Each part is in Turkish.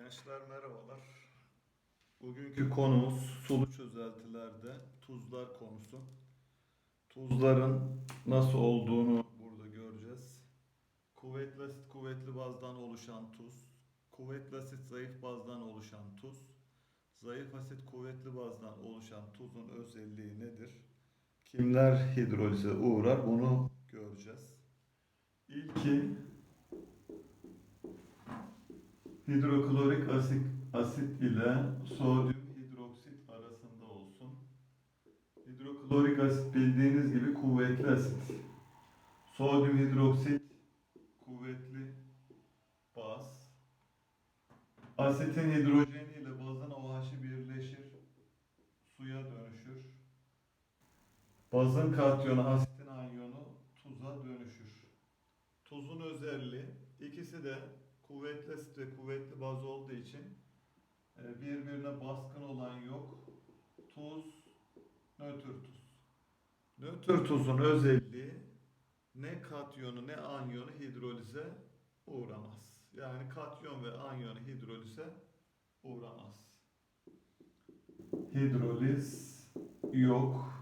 Gençler merhabalar. Bugünkü konumuz sulu çözeltilerde tuzlar konusu. Tuzların nasıl olduğunu burada göreceğiz. Kuvvetli asit kuvvetli bazdan oluşan tuz, kuvvetli asit zayıf bazdan oluşan tuz, zayıf asit kuvvetli bazdan oluşan tuzun özelliği nedir? Kimler hidrolize uğrar bunu göreceğiz. İlki hidroklorik asit, asit ile sodyum hidroksit arasında olsun. Hidroklorik asit bildiğiniz gibi kuvvetli asit. Sodyum hidroksit kuvvetli baz. Asitin hidrojeni ile bazın OH'ı birleşir. Suya dönüşür. Bazın katyonu asitin anyonu tuza dönüşür. Tuzun özelliği ikisi de kuvvetli asit ve kuvvetli baz olduğu için e, birbirine baskın olan yok. Tuz, nötr tuz. Nötr tuzun özelliği ne katyonu ne anyonu hidrolize uğramaz. Yani katyon ve anyonu hidrolize uğramaz. Hidroliz yok,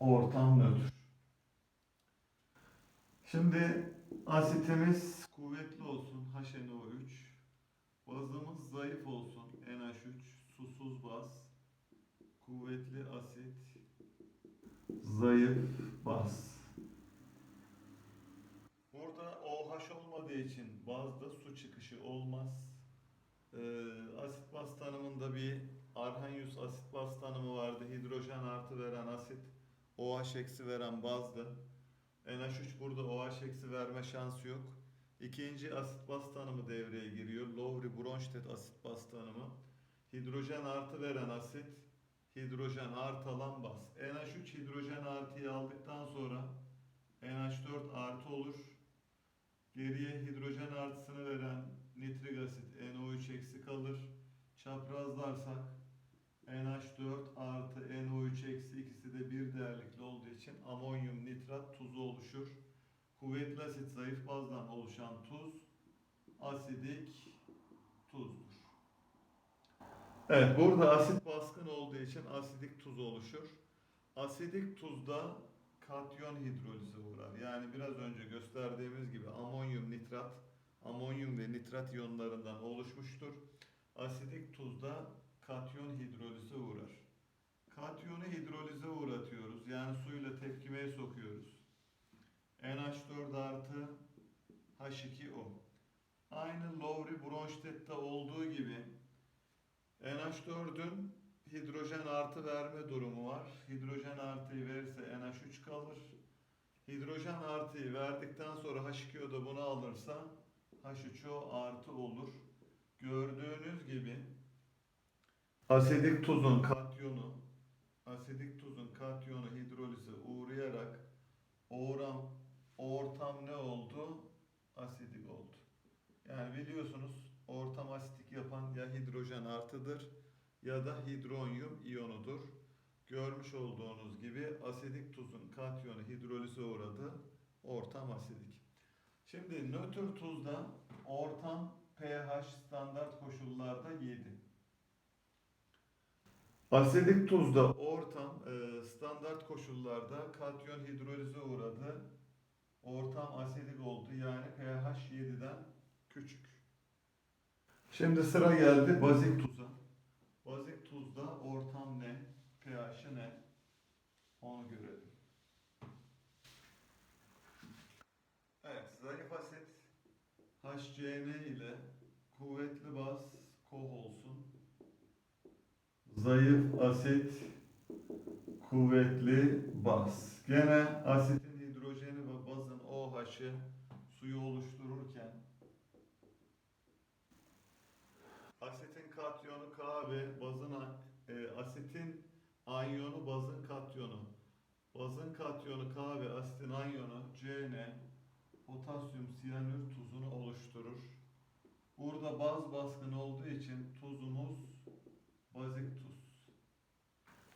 ortam nötr. Şimdi asitimiz kuvvetli olsun HNO3. Bazımız zayıf olsun NH3 susuz baz. Kuvvetli asit zayıf baz. Burada OH olmadığı için bazda su çıkışı olmaz. Ee, asit baz tanımında bir Arrhenius asit baz tanımı vardı. Hidrojen artı veren asit, OH eksi veren bazdı. NH3 burada OH eksi verme şansı yok. İkinci asit baz tanımı devreye giriyor. Lowry-Bronsted asit baz tanımı. Hidrojen artı veren asit, hidrojen artı alan baz. NH3 hidrojen artıyı aldıktan sonra NH4 artı olur. Geriye hidrojen artısını veren nitrik asit NO3 eksi kalır. Çaprazlarsak NH4 artı NO3 eksi ikisi de bir değerlikli olduğu için amonyum nitrat tuzu oluşur. Kuvvetli asit zayıf bazdan oluşan tuz asidik tuzdur. Evet burada asit baskın olduğu için asidik tuz oluşur. Asidik tuzda katyon hidrolize uğrar. Yani biraz önce gösterdiğimiz gibi amonyum nitrat, amonyum ve nitrat iyonlarından oluşmuştur. Asidik tuzda katyon hidrolize uğrar. Katyonu hidrolize uğratıyoruz. Yani suyla tepkimeye sokuyoruz. NH4 artı H2O. Aynı Lowry-Bronstet'te olduğu gibi NH4'ün hidrojen artı verme durumu var. Hidrojen artıyı verirse NH3 kalır. Hidrojen artıyı verdikten sonra H2O da bunu alırsa H3O artı olur. Gördüğünüz gibi asidik tuzun katyonu asidik tuzun katyonu hidrolize uğrayarak oram ortam ne oldu? Asidik oldu. Yani biliyorsunuz ortam asitik yapan ya hidrojen artıdır ya da hidronyum iyonudur. Görmüş olduğunuz gibi asidik tuzun katyonu hidrolize uğradı. Ortam asidik. Şimdi nötr tuzda ortam pH standart koşullarda 7. Asidik tuzda ortam e, standart koşullarda katyon hidrolize uğradı. Ortam asidik oldu yani pH 7'den küçük. Şimdi sıra geldi bazik tuza. Bazik tuzda ortam ne? pH'i ne? Onu görelim. Evet, zayıf asit HCN ile kuvvetli baz koh olsun. Zayıf asit kuvvetli baz. Gene asitin hidrojeni ve bazın OH'ı suyu oluştururken asitin katyonu K ve bazın e, asitin anyonu bazın katyonu. Bazın katyonu K ve asitin anyonu CN potasyum siyanür tuzunu oluşturur. Burada baz baskın olduğu için tuzumuz bazik tuz.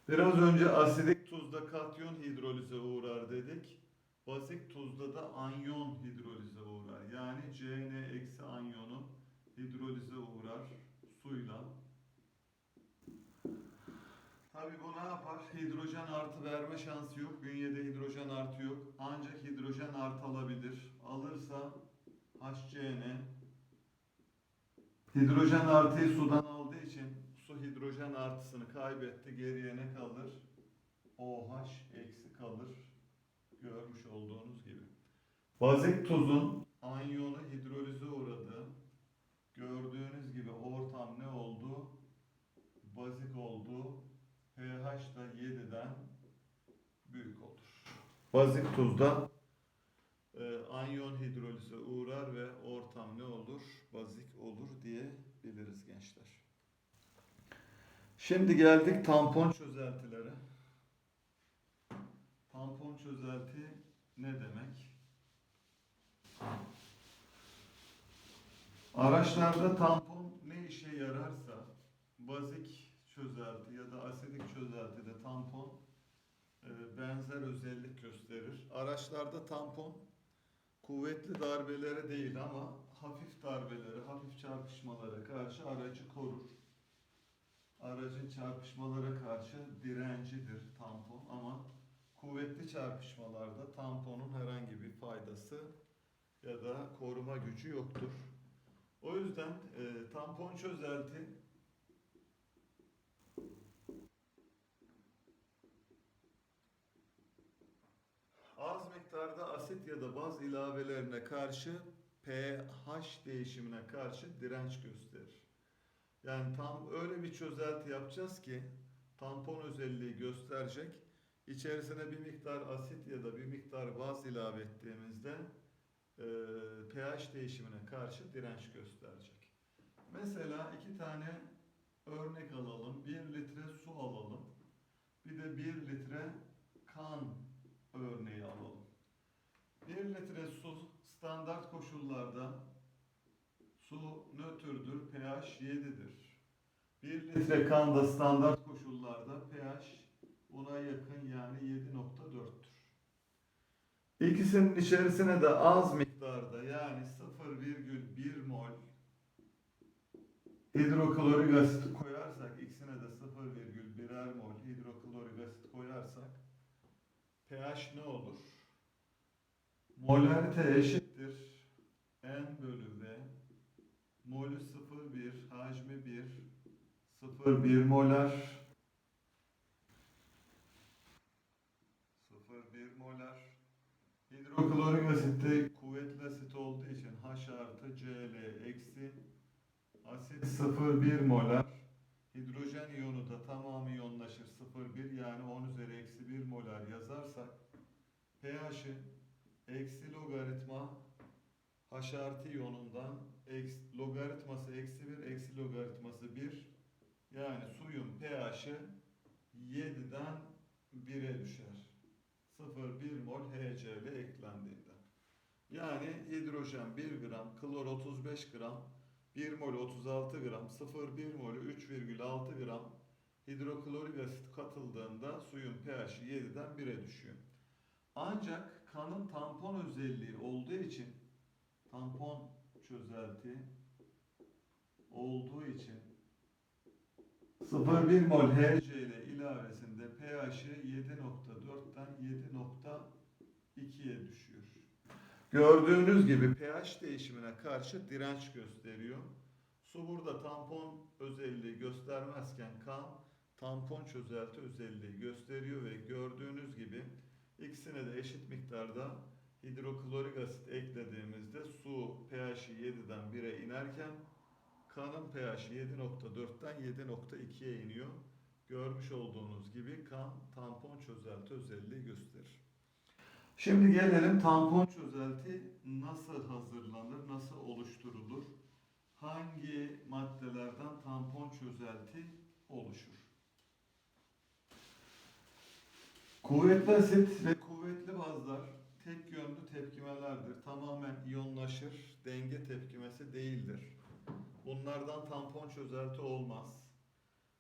Biraz önce asidik tuzda katyon hidrolize uğrar dedik. Bazik tuzda da anyon hidrolize uğrar. Yani Cn eksi anyonu hidrolize uğrar. Tabii bu ne yapar? Hidrojen artı verme şansı yok. Bünyede hidrojen artı yok. Ancak hidrojen artı alabilir. Alırsa HCN hidrojen artıyı sudan aldığı için su hidrojen artısını kaybetti. Geriye ne kalır? OH eksi kalır. Görmüş olduğunuz gibi. Bazik tuzun anyonu hidrolize uğradı. Gördüğünüz gibi ortam ne oldu? Bazik oldu. pH da 7'den büyük olur. Bazik tuzda e, anyon hidrolize uğrar ve ortam ne olur? Bazik olur diyebiliriz gençler. Şimdi geldik tampon çözeltilere. Tampon çözelti ne demek? Araçlarda tampon ne işe yararsa bazik çözelti ya da asidik çözeltide tampon e, benzer özellik gösterir. Araçlarda tampon kuvvetli darbelere değil ama hafif darbelere, hafif çarpışmalara karşı aracı korur. Aracın çarpışmalara karşı direncidir tampon ama kuvvetli çarpışmalarda tamponun herhangi bir faydası ya da koruma gücü yoktur. O yüzden e, tampon çözelti az miktarda asit ya da baz ilavelerine karşı pH değişimine karşı direnç gösterir. Yani tam öyle bir çözelti yapacağız ki tampon özelliği gösterecek. İçerisine bir miktar asit ya da bir miktar baz ilave ettiğimizde e, pH değişimine karşı direnç gösterecek. Mesela iki tane örnek alalım. 1 litre su alalım. Bir de 1 litre kan örneği alalım. 1 litre su standart koşullarda su nötrdür, pH 7'dir. 1 litre kan da standart koşullarda pH buna yakın yani 7.4'tür. İkisinin içerisine de az miktarda yani 0,1 mol hidroklorik asit koyarsak ikisine de 0,1'er mol hidroklorik asit koyarsak pH ne olur? Molarite eşittir. N bölü V. Molü 0,1 hacmi 1 0,1 molar. 0,1 molar. Hidroklorik asitte kuvvetli asit olduğu için H artı Cl eksi asit 0,1 molar. Hidrojen iyonu da tamamı iyonlaşır 0,1 yani 10 üzeri eksi 1 molar yazarsak pH'i eksi logaritma H artı iyonundan eksi, logaritması eksi 1 eksi logaritması 1 yani suyun pH'i 7'den 1'e düşer. 0,1 mol HCl eklendiğinde. Yani hidrojen 1 gram, klor 35 gram, 1 mol 36 gram, 0,1 mol 3,6 gram hidroklorik asit katıldığında suyun pH'i 7'den 1'e düşüyor. Ancak kanın tampon özelliği olduğu için tampon çözelti olduğu için 0,1 mol HCl ilavesinde pH'i 7.4'ten 7.2'ye düşüyor. Gördüğünüz gibi pH değişimine karşı direnç gösteriyor. Su burada tampon özelliği göstermezken kan tampon çözelti özelliği gösteriyor ve gördüğünüz gibi ikisine de eşit miktarda hidroklorik asit eklediğimizde su pH'i 7'den 1'e inerken kanın pH'i 7.4'ten 7.2'ye iniyor. Görmüş olduğunuz gibi kan tampon çözelti özelliği gösterir. Şimdi gelelim tampon çözelti nasıl hazırlanır, nasıl oluşturulur? Hangi maddelerden tampon çözelti oluşur? Kuvvetli asit ve kuvvetli bazlar tek yönlü tepkimelerdir. Tamamen iyonlaşır, denge tepkimesi değildir. Bunlardan tampon çözelti olmaz.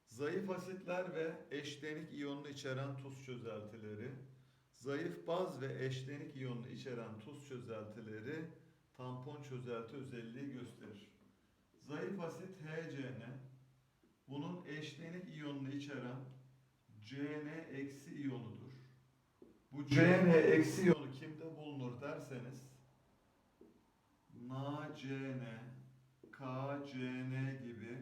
Zayıf asitler ve eşlenik iyonunu içeren tuz çözeltileri, zayıf baz ve eşlenik iyonunu içeren tuz çözeltileri tampon çözelti özelliği gösterir. Zayıf asit HCN, bunun eşlenik iyonunu içeren Cn eksi iyonudur. Bu Cn eksi iyonu kimde bulunur derseniz NaCN, KCN gibi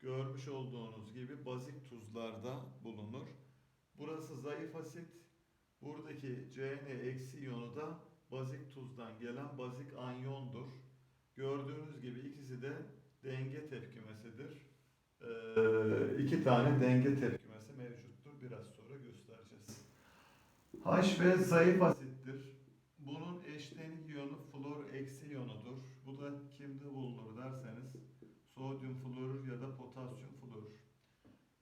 görmüş olduğunuz gibi bazik tuzlarda bulunur. Burası zayıf asit. Buradaki Cn eksi iyonu da bazik tuzdan gelen bazik anyondur. Gördüğünüz gibi ikisi de denge tepkimesidir. Ee, iki tane denge tepkimesi mevcuttur. Biraz. H ve zayıf asittir. Bunun eşlenik iyonu flor eksi iyonudur. Bu da kimde bulunur derseniz sodyum florür ya da potasyum florür.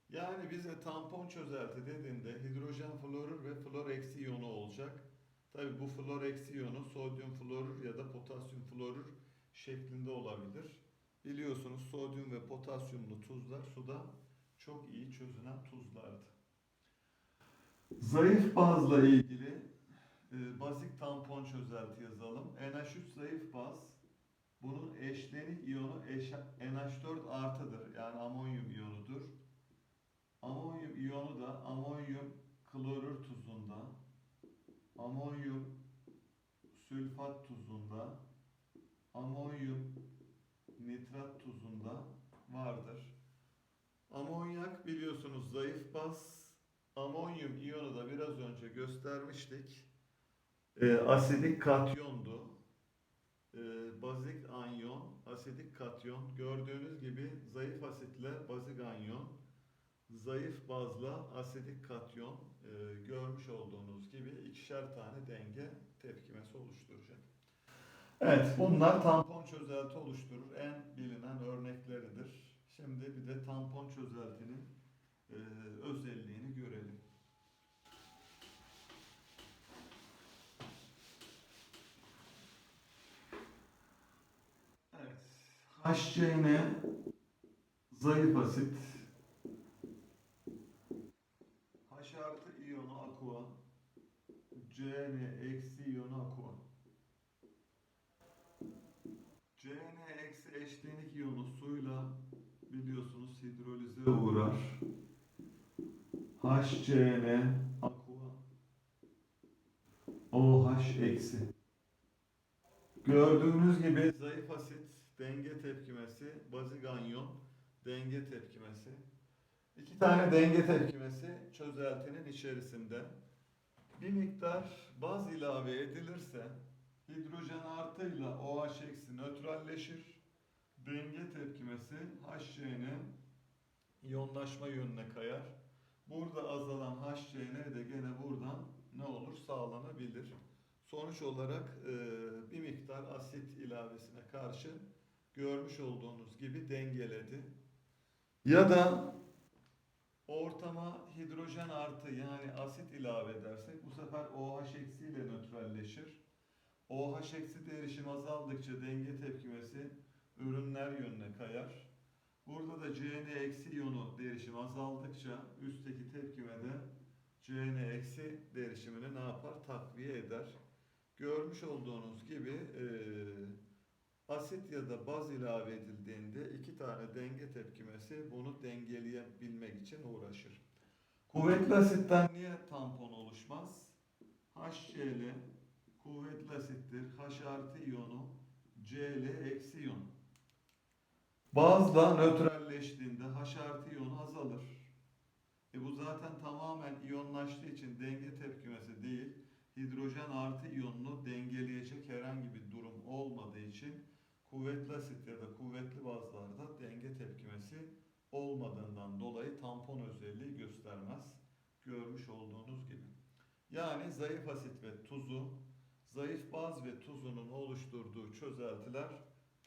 Yani bize tampon çözelti dediğinde hidrojen florür ve flor eksi iyonu olacak. Tabi bu flor eksi iyonu sodyum florür ya da potasyum florür şeklinde olabilir. Biliyorsunuz sodyum ve potasyumlu tuzlar suda çok iyi çözünen tuzlardı. Zayıf bazla ilgili e, bazik tampon çözelti yazalım. NH3 zayıf baz. Bunun eşlenik iyonu eş- NH4 artıdır. Yani amonyum iyonudur. Amonyum iyonu da amonyum klorür tuzunda, amonyum sülfat tuzunda, amonyum nitrat tuzunda vardır. Amonyak biliyorsunuz zayıf baz. Amonyum iyonu da biraz önce göstermiştik. Ee, asidik katyondu. Ee, bazik anyon, asidik katyon. Gördüğünüz gibi zayıf asitle bazik anyon, zayıf bazla asidik katyon e, görmüş olduğunuz gibi ikişer tane denge tepkimesi oluşturacak. Evet, bunlar tampon çözelti oluşturur. En bilinen örnekleridir. Şimdi bir de tampon çözeltinin e, özelliğini görelim. Evet, HCN zayıf asit, H artı iyonu aqua, Cn eksi iyonu aqua. Cn eksi eşlenik iyonu suyla biliyorsunuz hidrolize uğrar. HCN aqua OH eksi. Gördüğünüz gibi zayıf asit denge tepkimesi, bazik anyon denge tepkimesi. İki tane denge tepkimesi çözeltinin içerisinde. Bir miktar baz ilave edilirse hidrojen artıyla OH eksi nötralleşir. Denge tepkimesi HCN iyonlaşma yönüne kayar. Burada azalan HCN de gene buradan ne olur sağlanabilir. Sonuç olarak e, bir miktar asit ilavesine karşı görmüş olduğunuz gibi dengeledi. Ya da ortama hidrojen artı yani asit ilave edersek bu sefer OH eksi ile nötralleşir. OH eksi derişim azaldıkça denge tepkimesi ürünler yönüne kayar. Burada da Cn eksi iyonu derişim azaldıkça üstteki tepkimede Cn eksi derişimini ne yapar? Takviye eder. Görmüş olduğunuz gibi eee, asit ya da baz ilave edildiğinde iki tane denge tepkimesi bunu dengeleyebilmek için uğraşır. Kuvvetli asitten niye tampon oluşmaz? HCl kuvvetli asittir. H artı iyonu Cl eksi iyon. Bazla nötralleştiğinde H artı iyonu azalır. E bu zaten tamamen iyonlaştığı için denge tepkimesi değil, hidrojen artı iyonunu dengeleyecek herhangi bir durum olmadığı için kuvvetli asit ya da kuvvetli bazlarda denge tepkimesi olmadığından dolayı tampon özelliği göstermez. Görmüş olduğunuz gibi. Yani zayıf asit ve tuzu, zayıf baz ve tuzunun oluşturduğu çözeltiler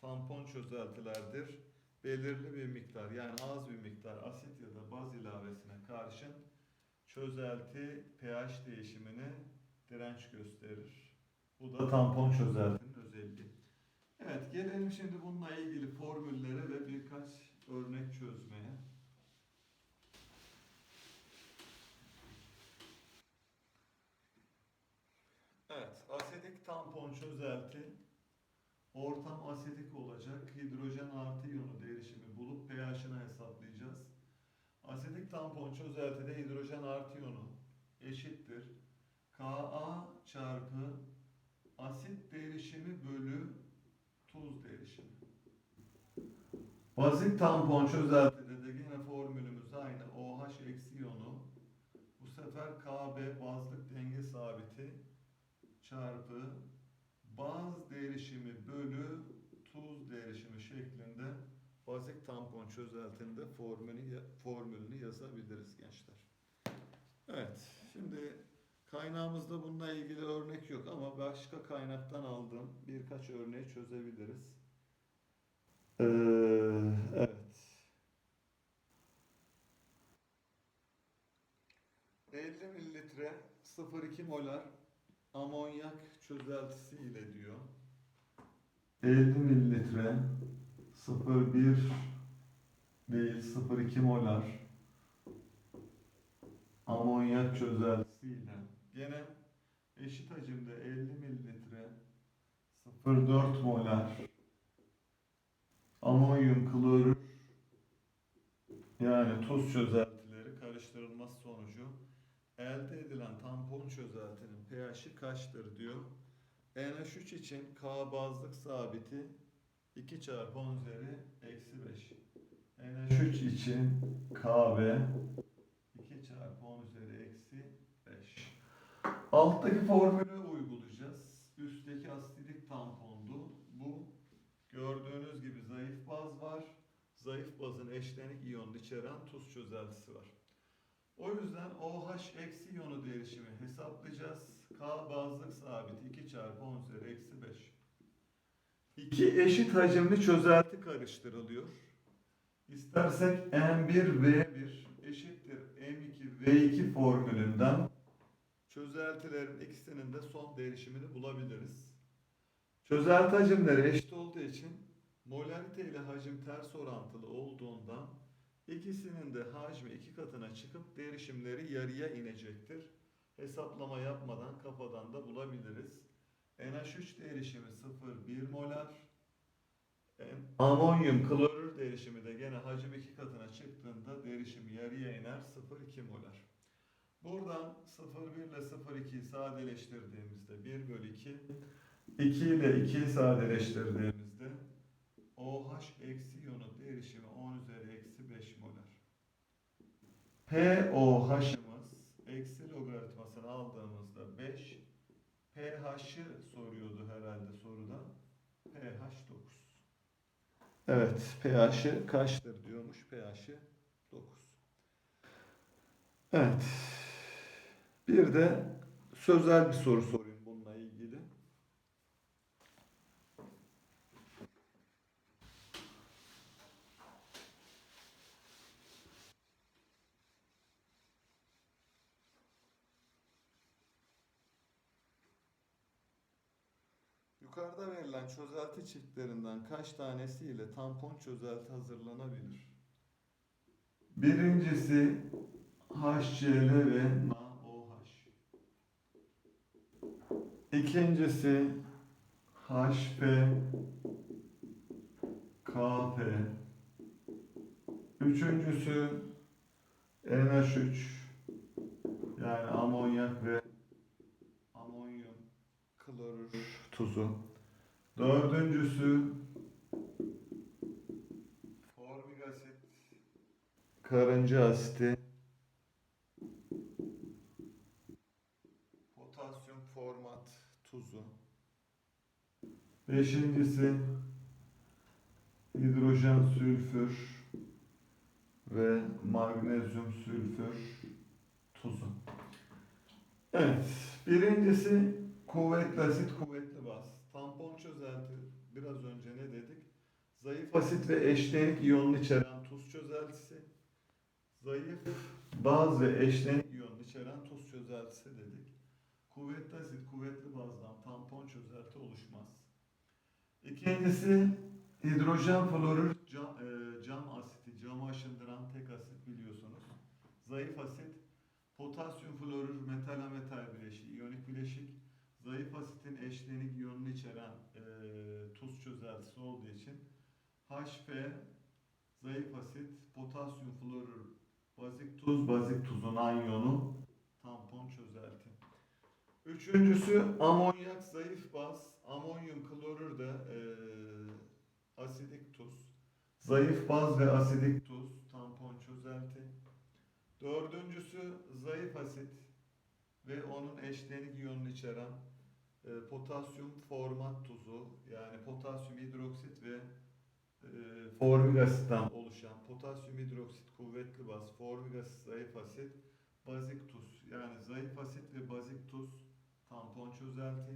tampon çözeltilerdir. Belirli bir miktar yani az bir miktar asit ya da baz ilavesine karşın çözelti pH değişimine direnç gösterir. Bu da tampon çözeltinin özelliği. Evet gelelim şimdi bununla ilgili formüllere ve birkaç örnek çözmeye. Evet, asidik tampon çözelti ortam asidik olacak. Hidrojen artı iyonu derişimi bulup pH'ını hesaplayacağız. Bazik tampon çözeltide hidrojen artı iyonu eşittir. Ka çarpı asit derişimi bölü tuz derişimi. Bazik tampon çözeltide de yine formülümüz aynı. OH eksi iyonu bu sefer Kb bazlık denge sabiti çarpı baz derişimi bölü tuz derişimi şeklinde bazik tampon çözeltinde formülünü, formülünü yazabiliriz gençler. Evet, şimdi kaynağımızda bununla ilgili örnek yok ama başka kaynaktan aldığım birkaç örneği çözebiliriz. Ee, evet. 50 mililitre 0,2 molar amonyak çözeltisi ile diyor. 50 mililitre 0,1 değil 0,2 molar amonyak çözeltisiyle gene eşit hacimde 50 mililitre 0,4 molar amonyum klorür yani tuz çözeltileri karıştırılması sonucu elde edilen tampon çözeltinin pH'i kaçtır diyor. NH3 için K bazlık sabiti 2 çarpı 10 üzeri eksi 5. NH3 için KB 2 çarpı 10 üzeri eksi 5. Alttaki formülü uygulayacağız. Üstteki asidik tampondu. Bu gördüğünüz gibi zayıf baz var. Zayıf bazın eşlenik iyonu içeren tuz çözeltisi var. O yüzden OH eksi iyonu derişimi hesaplayacağız. K bazlık sabit 2 çarpı 10 üzeri eksi 5. İki eşit hacimli çözelti karıştırılıyor. İstersek M1V1 eşittir M2V2 formülünden çözeltilerin ikisinin de son derişimini bulabiliriz. Çözelti hacimleri eşit olduğu için molarite ile hacim ters orantılı olduğundan ikisinin de hacmi iki katına çıkıp derişimleri yarıya inecektir. Hesaplama yapmadan kafadan da bulabiliriz. NH3 derişimi 0,1 molar. Amonyum klorür derişimi de gene hacim iki katına çıktığında derişim yarıya iner 0,2 molar. Buradan 0,1 ile 0,2'yi sadeleştirdiğimizde 1 bölü 2, 2 ile 2'yi sadeleştirdiğimizde OH eksi iyonu derişimi 10 üzeri eksi 5 molar. POH'ımız eksi logaritmasını aldığımızda 5, pH'ı soruyordu herhalde soruda. pH 9. Evet, pH'ı kaçtır diyormuş. pH'ı 9. Evet. Bir de sözel bir soru sorayım bununla ilgili. Yukarıda verilen çözelti çiftlerinden kaç tanesiyle tampon çözelti hazırlanabilir? Birincisi HCl ve NaOH. İkincisi HP KP. Üçüncüsü NH3 yani amonyak ve amonyum klorür tuzu. Dördüncüsü formik asit, karınca asiti, potasyum format tuzu. Beşincisi hidrojen sülfür ve magnezyum sülfür tuzu. Evet, birincisi kuvvetli asit, kuvvetli çözelti biraz önce ne dedik? Zayıf asit ve eşlenik iyonunu içeren tuz çözeltisi. Zayıf baz ve eşlenik iyonunu içeren tuz çözeltisi dedik. Kuvvetli asit, kuvvetli bazdan tampon çözelti oluşmaz. İkincisi hidrojen florür cam, e, cam asiti, camı aşındıran tek asit biliyorsunuz. Zayıf asit, potasyum florür metal ametal bileşiği, iyonik bileşik. Zayıf asitin eşlenik iyonunu içeren e, tuz çözeltisi olduğu için HF, zayıf asit, potasyum florür Bazik tuz, bazik tuzun anyonu tampon çözelti. Üçüncüsü amonyak zayıf baz. Amonyum klorür de eee, asidik tuz. Zayıf baz ve asidik tuz tampon çözelti. Dördüncüsü zayıf asit ve onun eşlenik iyonunu içeren e, potasyum format tuzu yani potasyum hidroksit ve e, formik asitten oluşan potasyum hidroksit kuvvetli baz, formik asit zayıf asit, bazik tuz yani zayıf asit ve bazik tuz tampon çözelti.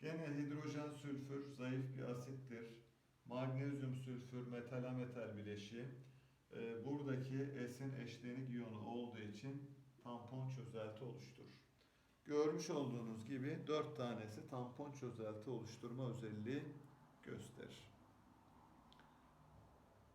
Gene hidrojen sülfür zayıf bir asittir. Magnezyum sülfür metal metal bileşiği. E, buradaki S'in eşlenik iyonu olduğu için tampon çözelti oluşturur. Görmüş olduğunuz gibi dört tanesi tampon çözelti oluşturma özelliği gösterir.